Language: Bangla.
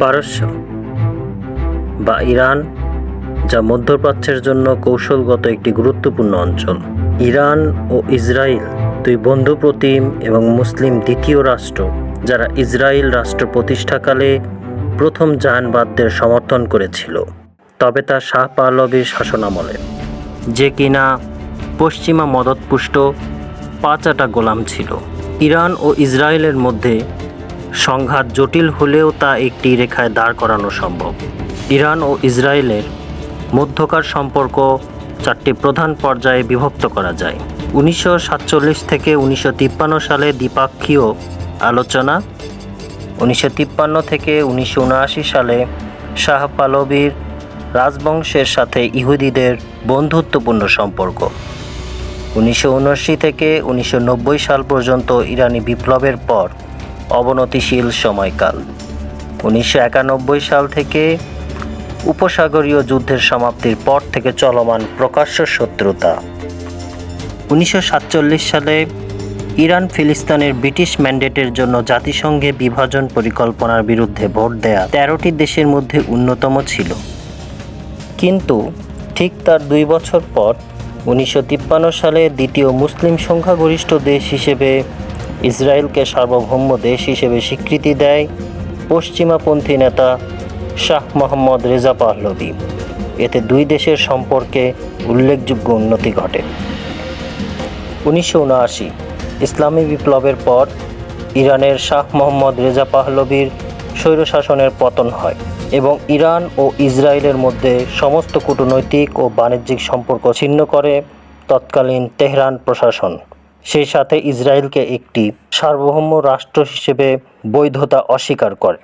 পারস্য বা ইরান, যা মধ্যপ্রাচ্যের জন্য কৌশলগত একটি গুরুত্বপূর্ণ অঞ্চল। ইরান ও ইসরায়েল দুই বন্ধু প্রতিম এবং মুসলিম দ্বিতীয় রাষ্ট্র, যারা ইসরায়েল রাষ্ট্র প্রতিষ্ঠাকালে প্রথম জাহানবাদদের সমর্থন করেছিল। তবে তা শাহ পাহলবীর শাসনামলে, যে কিনা পশ্চিমা মদতপুষ্ট পাঁচাটা গোলাম ছিল। ইরান ও ইসরায়েলের মধ্যে সংঘাত জটিল হলেও তা একটি রেখায় দাঁড় করানো সম্ভব। ইরান ও ইসরায়েলের মধ্যকার সম্পর্ক চারটি প্রধান পর্যায়ে বিভক্ত করা যায়। উনিশশো সাতচল্লিশ থেকে উনিশশো তিপ্পান্ন সালে দ্বিপাক্ষীয় আলোচনা, উনিশশো তিপ্পান্ন থেকে উনিশশো উনআশি সালে শাহ পালবির রাজবংশের সাথে ইহুদিদের বন্ধুত্বপূর্ণ সম্পর্ক। উনিশশো উনআশি থেকে উনিশশো নব্বই সাল পর্যন্ত ইরানি বিপ্লবের পর অবনতিশীল সময়কাল। উনিশশো একানব্বই সাল থেকে উপসাগরীয় যুদ্ধের সমাপ্তির পর থেকে চলমান প্রকাশ্য শত্রুতা। উনিশশো সাতচল্লিশ সালে ইরান ফিলিস্তিনের ব্রিটিশ ম্যান্ডেটের জন্য জাতিসংঘে বিভাজন পরিকল্পনার বিরুদ্ধে ভোট দেয়া তেরোটি দেশের মধ্যে অন্যতম ছিল। কিন্তু ঠিক তার দুই বছর পর উনিশশো তিপ্পান্ন সালে দ্বিতীয় মুসলিম সংখ্যাগরিষ্ঠ দেশ হিসেবে ইসরায়েলকে সার্বভৌম দেশ হিসেবে স্বীকৃতি দেয় পশ্চিমাপন্থী নেতা শাহ মোহাম্মদ রেজা পাহলভি। এতে দুই দেশের সম্পর্কে উল্লেখযোগ্য উন্নতি ঘটে। উনিশশো উনআশি ইসলামী বিপ্লবের পর ইরানের শাহ মোহাম্মদ রেজা পাহলবির স্বৈরশাসনের পতন হয় এবং ইরান ও ইসরায়েলের মধ্যে সমস্ত কূটনৈতিক ও বাণিজ্যিক সম্পর্ক ছিন্ন করে তৎকালীন তেহরান প্রশাসন। সেই সাথে ইসরায়েলকে একটি সার্বভৌম রাষ্ট্র হিসেবে বৈধতা অস্বীকার করে।